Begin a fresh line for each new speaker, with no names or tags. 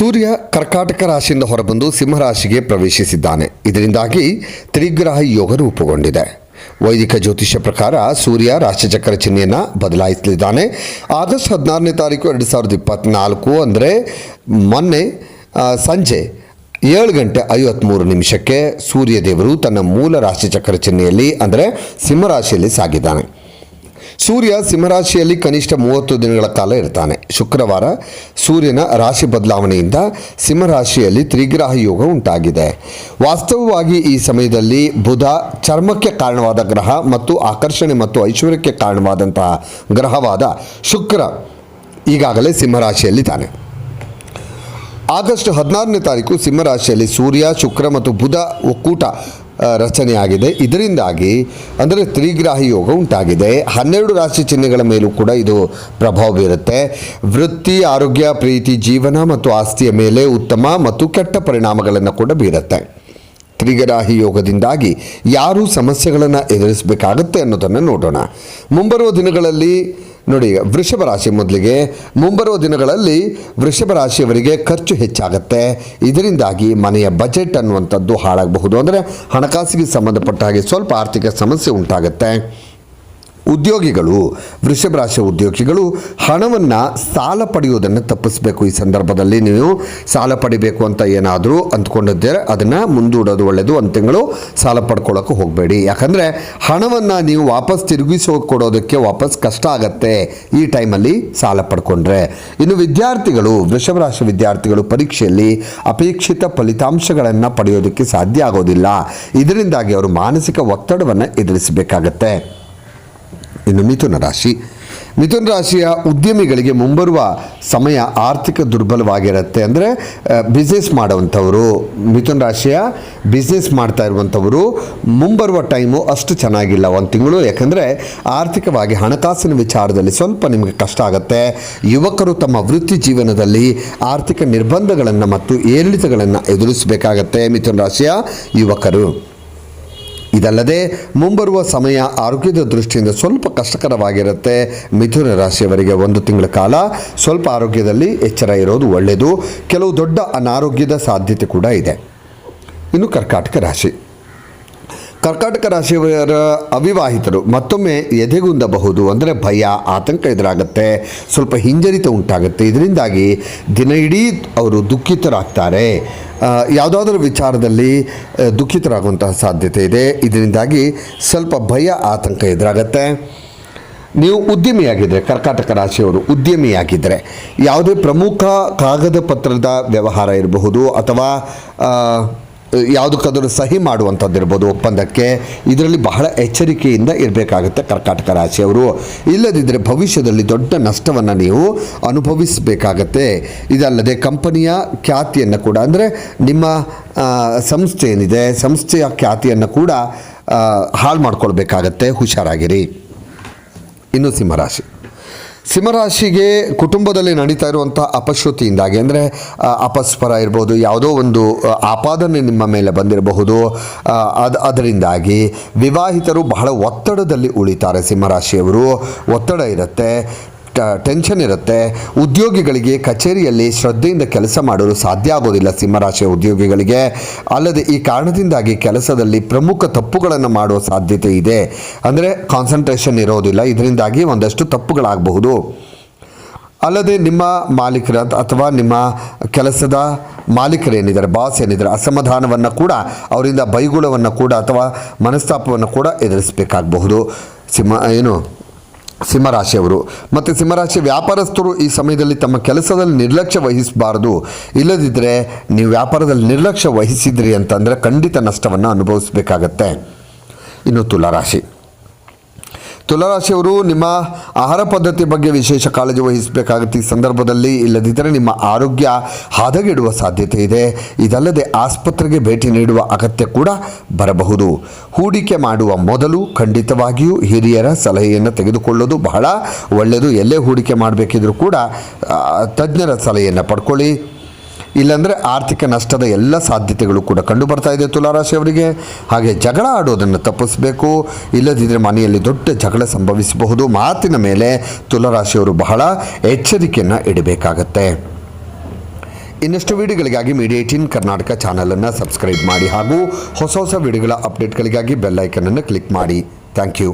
ಸೂರ್ಯ ಕರ್ಕಾಟಕ ರಾಶಿಯಿಂದ ಹೊರಬಂದು ಸಿಂಹರಾಶಿಗೆ ಪ್ರವೇಶಿಸಿದ್ದಾನೆ. ಇದರಿಂದಾಗಿ ತ್ರಿಗ್ರಹ ಯೋಗ ರೂಪುಗೊಂಡಿದೆ. ವೈದಿಕ ಜ್ಯೋತಿಷ್ಯ ಪ್ರಕಾರ ಸೂರ್ಯ ರಾಶಿಚಕ್ರ ಚಿಹ್ನೆಯನ್ನು ಬದಲಾಯಿಸಲಿದ್ದಾನೆ. ಆಗಸ್ಟ್ ಹದಿನಾರನೇ ತಾರೀಕು ಎರಡು ಸಾವಿರದ ಇಪ್ಪತ್ತ್ನಾಲ್ಕು ಅಂದರೆ ಮೊನ್ನೆ ಸಂಜೆ ಏಳು ಗಂಟೆ ಐವತ್ತ್ಮೂರು ನಿಮಿಷಕ್ಕೆ ಸೂರ್ಯದೇವರು ತನ್ನ ಮೂಲ ರಾಶಿಚಕ್ರ ಚಿಹ್ನೆಯಲ್ಲಿ ಅಂದರೆ ಸಿಂಹರಾಶಿಯಲ್ಲಿ ಸಾಗಿದ್ದಾನೆ. ಸೂರ್ಯ ಸಿಂಹರಾಶಿಯಲ್ಲಿ ಕನಿಷ್ಠ ಮೂವತ್ತು ದಿನಗಳ ಕಾಲ ಇರ್ತಾನೆ. ಶುಕ್ರವಾರ ಸೂರ್ಯನ ರಾಶಿ ಬದಲಾವಣೆಯಿಂದ ಸಿಂಹರಾಶಿಯಲ್ಲಿ ತ್ರಿಗ್ರಹ ಯೋಗ ಉಂಟಾಗಿದೆ. ವಾಸ್ತವವಾಗಿ ಈ ಸಮಯದಲ್ಲಿ ಬುಧ ಚರ್ಮಕ್ಕೆ ಕಾರಣವಾದ ಗ್ರಹ ಮತ್ತು ಆಕರ್ಷಣೆ ಮತ್ತು ಐಶ್ವರ್ಯಕ್ಕೆ ಕಾರಣವಾದಂತಹ ಗ್ರಹವಾದ ಶುಕ್ರ ಈಗಾಗಲೇ ಸಿಂಹರಾಶಿಯಲ್ಲಿದ್ದಾನೆ ಆಗಸ್ಟ್ ಹದಿನಾರನೇ ತಾರೀಕು ಸಿಂಹರಾಶಿಯಲ್ಲಿ ಸೂರ್ಯ, ಶುಕ್ರ ಮತ್ತು ಬುಧ ಒಕ್ಕೂಟ ರಚನೆಯಾಗಿದೆ ಇದರಿಂದಾಗಿ ಅಂದರೆ ತ್ರಿಗ್ರಾಹಿ ಯೋಗ ಉಂಟಾಗಿದೆ. ಹನ್ನೆರಡು ರಾಶಿ ಚಿಹ್ನೆಗಳ ಮೇಲೂ ಕೂಡ ಇದು ಪ್ರಭಾವ ಬೀರುತ್ತೆ. ವೃತ್ತಿ, ಆರೋಗ್ಯ, ಪ್ರೀತಿ, ಜೀವನ ಮತ್ತು ಆಸ್ತಿಯ ಮೇಲೆ ಉತ್ತಮ ಮತ್ತು ಕೆಟ್ಟ ಪರಿಣಾಮಗಳನ್ನು ಕೂಡ ಬೀರುತ್ತೆ. ತ್ರಿಗರಾಹಿ ಯೋಗದಿಂದಾಗಿ ಯಾರು ಸಮಸ್ಯೆಗಳನ್ನು ಎದುರಿಸಬೇಕಾಗುತ್ತೆ ಅನ್ನೋದನ್ನು ನೋಡೋಣ. ಮುಂಬರುವ ದಿನಗಳಲ್ಲಿ ನೋಡಿ ವೃಷಭ ರಾಶಿ ಮೊದಲಿಗೆ, ಮುಂಬರುವ ದಿನಗಳಲ್ಲಿ ವೃಷಭ ರಾಶಿಯವರಿಗೆ ಖರ್ಚು ಹೆಚ್ಚಾಗುತ್ತೆ. ಇದರಿಂದಾಗಿ ಮನೆಯ ಬಜೆಟ್ ಅನ್ನುವಂಥದ್ದು ಹಾಳಾಗಬಹುದು. ಅಂದರೆ ಹಣಕಾಸಿಗೆ ಸಂಬಂಧಪಟ್ಟ ಹಾಗೆ ಸ್ವಲ್ಪ ಆರ್ಥಿಕ ಸಮಸ್ಯೆ ಉಂಟಾಗುತ್ತೆ. ಉದ್ಯೋಗಿಗಳು ವೃಷಭ ರಾಶಿಯ ಉದ್ಯೋಗಿಗಳು ಹಣವನ್ನು ಸಾಲ ಪಡೆಯುವುದನ್ನು ತಪ್ಪಿಸಬೇಕು. ಈ ಸಂದರ್ಭದಲ್ಲಿ ನೀವು ಸಾಲ ಪಡಿಬೇಕು ಅಂತ ಏನಾದರೂ ಅಂದ್ಕೊಂಡಿದ್ದರೆ, ಅದನ್ನು ಮುಂದೂಡೋದು ಒಳ್ಳೆಯದು ಒಂದು ತಿಂಗಳು ಸಾಲ ಪಡ್ಕೊಳ್ಳೋಕೆ ಹೋಗಬೇಡಿ. ಯಾಕಂದರೆ ಹಣವನ್ನು ನೀವು ವಾಪಸ್ ತಿರುಗಿಸೋ ಕೊಡೋದಕ್ಕೆ ವಾಪಸ್ ಕಷ್ಟ ಆಗತ್ತೆ ಈ ಟೈಮಲ್ಲಿ ಸಾಲ ಪಡ್ಕೊಂಡ್ರೆ. ಇನ್ನು ವಿದ್ಯಾರ್ಥಿಗಳು ವೃಷಭ ರಾಶಿ ವಿದ್ಯಾರ್ಥಿಗಳು ಪರೀಕ್ಷೆಯಲ್ಲಿ ಅಪೇಕ್ಷಿತ ಫಲಿತಾಂಶಗಳನ್ನು ಪಡೆಯೋದಕ್ಕೆ ಸಾಧ್ಯ ಆಗೋದಿಲ್ಲ. ಇದರಿಂದಾಗಿ ಅವರು ಮಾನಸಿಕ ಒತ್ತಡವನ್ನು ಎದುರಿಸಬೇಕಾಗತ್ತೆ. ಇನ್ನು ಮಿಥುನ ರಾಶಿ. ಮಿಥುನ ರಾಶಿಯ ಉದ್ಯಮಿಗಳಿಗೆ ಮುಂಬರುವ ಸಮಯ ಆರ್ಥಿಕ ದುರ್ಬಲವಾಗಿರುತ್ತೆ ಅಂದರೆ ಬಿಸ್ನೆಸ್ ಮಾಡುವಂಥವರು, ಮಿಥುನ ರಾಶಿಯ ಬಿಸ್ನೆಸ್ ಮಾಡ್ತಾ ಇರುವಂಥವರು ಮುಂಬರುವ ಟೈಮು ಅಷ್ಟು ಚೆನ್ನಾಗಿಲ್ಲ ಒಂದು ತಿಂಗಳು. ಯಾಕಂದರೆ, ಆರ್ಥಿಕವಾಗಿ ಹಣಕಾಸಿನ ವಿಚಾರದಲ್ಲಿ ಸ್ವಲ್ಪ ನಿಮಗೆ ಕಷ್ಟ ಆಗುತ್ತೆ. ಯುವಕರು ತಮ್ಮ ವೃತ್ತಿ ಜೀವನದಲ್ಲಿ ಆರ್ಥಿಕ ನಿರ್ಬಂಧಗಳನ್ನು ಮತ್ತು ಏರಿಳಿತಗಳನ್ನು ಎದುರಿಸಬೇಕಾಗತ್ತೆ ಮಿಥುನ ರಾಶಿಯ ಯುವಕರು. ಇದಲ್ಲದೆ ಮುಂಬರುವ ಸಮಯ ಆರೋಗ್ಯದ ದೃಷ್ಟಿಯಿಂದ ಸ್ವಲ್ಪ ಕಷ್ಟಕರವಾಗಿರುತ್ತೆ. ಮಿಥುನ ರಾಶಿಯವರಿಗೆ ಒಂದು ತಿಂಗಳ ಕಾಲ ಸ್ವಲ್ಪ ಆರೋಗ್ಯದಲ್ಲಿ ಎಚ್ಚರ ಇರೋದು ಒಳ್ಳೆಯದು. ಕೆಲವು ದೊಡ್ಡ ಅನಾರೋಗ್ಯದ ಸಾಧ್ಯತೆ ಕೂಡ ಇದೆ. ಇನ್ನು ಕರ್ಕಾಟಕ ರಾಶಿ. ಕರ್ಕಾಟಕ ರಾಶಿಯವರ ಅವಿವಾಹಿತರು ಮತ್ತೊಮ್ಮೆ ಎದೆಗುಂದಬಹುದು ಅಂದರೆ ಭಯ, ಆತಂಕ ಎದುರಾಗುತ್ತೆ, ಸ್ವಲ್ಪ ಹಿಂಜರಿತ ಉಂಟಾಗುತ್ತೆ. ಇದರಿಂದಾಗಿ ದಿನ ಇಡೀ ಅವರು ದುಃಖಿತರಾಗ್ತಾರೆ. ಯಾವುದಾದ್ರೂ ವಿಚಾರದಲ್ಲಿ ದುಃಖಿತರಾಗುವಂತಹ ಸಾಧ್ಯತೆ ಇದೆ. ಇದರಿಂದಾಗಿ ಸ್ವಲ್ಪ ಭಯ, ಆತಂಕ ಎದುರಾಗುತ್ತೆ. ನೀವು ಉದ್ಯಮಿಯಾಗಿದ್ದರೆ ಕರ್ಕಾಟಕ ರಾಶಿಯವರು ಉದ್ಯಮಿಯಾಗಿದ್ದರೆ ಯಾವುದೇ ಪ್ರಮುಖ ಕಾಗದ ಪತ್ರದ ವ್ಯವಹಾರ ಇರಬಹುದು ಅಥವಾ ಯಾವುದಕ್ಕಾದರೂ ಸಹಿ ಮಾಡುವಂಥದ್ದು ಇರ್ಬೋದು ಒಪ್ಪಂದಕ್ಕೆ. ಇದರಲ್ಲಿ ಬಹಳ ಎಚ್ಚರಿಕೆಯಿಂದ ಇರಬೇಕಾಗುತ್ತೆ ಕರ್ಕಾಟಕ ರಾಶಿಯವರು. ಇಲ್ಲದಿದ್ದರೆ ಭವಿಷ್ಯದಲ್ಲಿ ದೊಡ್ಡ ನಷ್ಟವನ್ನು ನೀವು ಅನುಭವಿಸಬೇಕಾಗತ್ತೆ. ಇದಲ್ಲದೆ ಕಂಪನಿಯ ಖ್ಯಾತಿಯನ್ನು ಕೂಡ ಅಂದರೆ ನಿಮ್ಮ ಸಂಸ್ಥೆ ಏನಿದೆ, ಸಂಸ್ಥೆಯ ಖ್ಯಾತಿಯನ್ನು ಕೂಡ ಹಾಳು ಮಾಡ್ಕೊಳ್ಬೇಕಾಗತ್ತೆ. ಹುಷಾರಾಗಿರಿ. ಇನ್ನು ಸಿಂಹರಾಶಿ. ಸಿಂಹರಾಶಿಗೆ ಕುಟುಂಬದಲ್ಲಿ ನಡೀತಾ ಇರುವಂಥ ಅಪಶ್ರುತಿಯಿಂದಾಗಿ, ಅಂದರೆ ಅಪಸ್ಪರ ಇರ್ಬೋದು, ಯಾವುದೋ ಒಂದು ಆಪಾದನೆ ನಿಮ್ಮ ಮೇಲೆ ಬಂದಿರಬಹುದು ಅದು, ಅದರಿಂದಾಗಿ ವಿವಾಹಿತರು ಬಹಳ ಒತ್ತಡದಲ್ಲಿ ಉಳಿತಾರೆ ಸಿಂಹರಾಶಿಯವರು. ಒತ್ತಡ ಇರುತ್ತೆ. ಟೆನ್ಷನ್ ಇರುತ್ತೆ. ಉದ್ಯೋಗಿಗಳಿಗೆ ಕಚೇರಿಯಲ್ಲಿ ಶ್ರದ್ಧೆಯಿಂದ ಕೆಲಸ ಮಾಡಲು ಸಾಧ್ಯ ಆಗೋದಿಲ್ಲ ಸಿಂಹರಾಶಿಯ ಉದ್ಯೋಗಿಗಳಿಗೆ. ಅಲ್ಲದೆ ಈ ಕಾರಣದಿಂದಾಗಿ ಕೆಲಸದಲ್ಲಿ ಪ್ರಮುಖ ತಪ್ಪುಗಳನ್ನು ಮಾಡುವ ಸಾಧ್ಯತೆ ಇದೆ. ಅಂದರೆ ಕಾನ್ಸಂಟ್ರೇಷನ್ ಇರೋದಿಲ್ಲ, ಇದರಿಂದಾಗಿ ಒಂದಷ್ಟು ತಪ್ಪುಗಳಾಗಬಹುದು. ಅಲ್ಲದೆ ನಿಮ್ಮ ಮಾಲೀಕರ ಅಥವಾ ನಿಮ್ಮ ಕೆಲಸದ ಮಾಲೀಕರೇನಿದ್ದಾರೆ ಬಾಸ್ ಏನಿದ್ದಾರೆ, ಅಸಮಾಧಾನವನ್ನು ಕೂಡ, ಅವರಿಂದ ಬೈಗುಳವನ್ನು ಕೂಡ ಅಥವಾ ಮನಸ್ತಾಪವನ್ನು ಕೂಡ ಎದುರಿಸಬೇಕಾಗಬಹುದು. ಸಿಂಹ, ಏನು? ಸಿಂಹರಾಶಿಯವರು. ಮತ್ತು ಸಿಂಹರಾಶಿ ವ್ಯಾಪಾರಸ್ಥರು ಈ ಸಮಯದಲ್ಲಿ ತಮ್ಮ ಕೆಲಸದಲ್ಲಿ ನಿರ್ಲಕ್ಷ್ಯ ವಹಿಸಬಾರ್ದು. ಇಲ್ಲದಿದ್ದರೆ ನೀವು ವ್ಯಾಪಾರದಲ್ಲಿ ನಿರ್ಲಕ್ಷ್ಯ ವಹಿಸಿದ್ರಿ ಅಂತಂದರೆ ಖಂಡಿತ ನಷ್ಟವನ್ನು ಅನುಭವಿಸಬೇಕಾಗತ್ತೆ. ಇನ್ನು ತುಲಾರಾಶಿ. ತುಲಾರಾಶಿಯವರು ನಿಮ್ಮ ಆಹಾರ ಪದ್ಧತಿ ಬಗ್ಗೆ ವಿಶೇಷ ಕಾಳಜಿ ವಹಿಸಬೇಕಾಗುತ್ತೆ. ಈ ಸಂದರ್ಭದಲ್ಲಿ ಇಲ್ಲದಿದ್ದರೆ ನಿಮ್ಮ ಆರೋಗ್ಯ ಹದಗೆಡುವ ಸಾಧ್ಯತೆ ಇದೆ. ಇದಲ್ಲದೆ ಆಸ್ಪತ್ರೆಗೆ ಭೇಟಿ ನೀಡುವ ಅಗತ್ಯ ಕೂಡ ಬರಬಹುದು. ಹೂಡಿಕೆ ಮಾಡುವ ಮೊದಲು ಖಂಡಿತವಾಗಿಯೂ ಹಿರಿಯರ ಸಲಹೆಯನ್ನು ತೆಗೆದುಕೊಳ್ಳೋದು ಬಹಳ ಒಳ್ಳೆಯದು. ಎಲ್ಲೇ ಹೂಡಿಕೆ ಮಾಡಬೇಕಿದ್ರೂ ಕೂಡ ತಜ್ಞರ ಸಲಹೆಯನ್ನು ಪಡ್ಕೊಳ್ಳಿ. ಇಲ್ಲಾಂದರೆ ಆರ್ಥಿಕ ನಷ್ಟದ ಎಲ್ಲ ಸಾಧ್ಯತೆಗಳು ಕೂಡ ಕಂಡು ಬರ್ತಾ ಇದೆ ತುಲಾರಾಶಿಯವರಿಗೆ ಹಾಗೆ ಜಗಳ ಆಡೋದನ್ನು ತಪ್ಪಿಸಬೇಕು. ಇಲ್ಲದಿದ್ದರೆ ಮನೆಯಲ್ಲಿ ದೊಡ್ಡ ಜಗಳ ಸಂಭವಿಸಬಹುದು. ಮಾತಿನ ಮೇಲೆ ತುಲಾರಾಶಿಯವರು ಬಹಳ ಎಚ್ಚರಿಕೆಯನ್ನು ಇಡಬೇಕಾಗತ್ತೆ. ಇನ್ನಷ್ಟು ವಿಡಿಯೋಗಳಿಗಾಗಿ ಮೀಡಿಯಾ ಏಟೀನ್ ಕರ್ನಾಟಕ ಚಾನಲನ್ನು ಸಬ್ಸ್ಕ್ರೈಬ್ ಮಾಡಿ ಹಾಗೂ ಹೊಸ ಹೊಸ ವಿಡಿಯೋಗಳ ಅಪ್ಡೇಟ್ಗಳಿಗಾಗಿ ಬೆಲ್ ಐಕನನ್ನು ಕ್ಲಿಕ್ ಮಾಡಿ. Thank you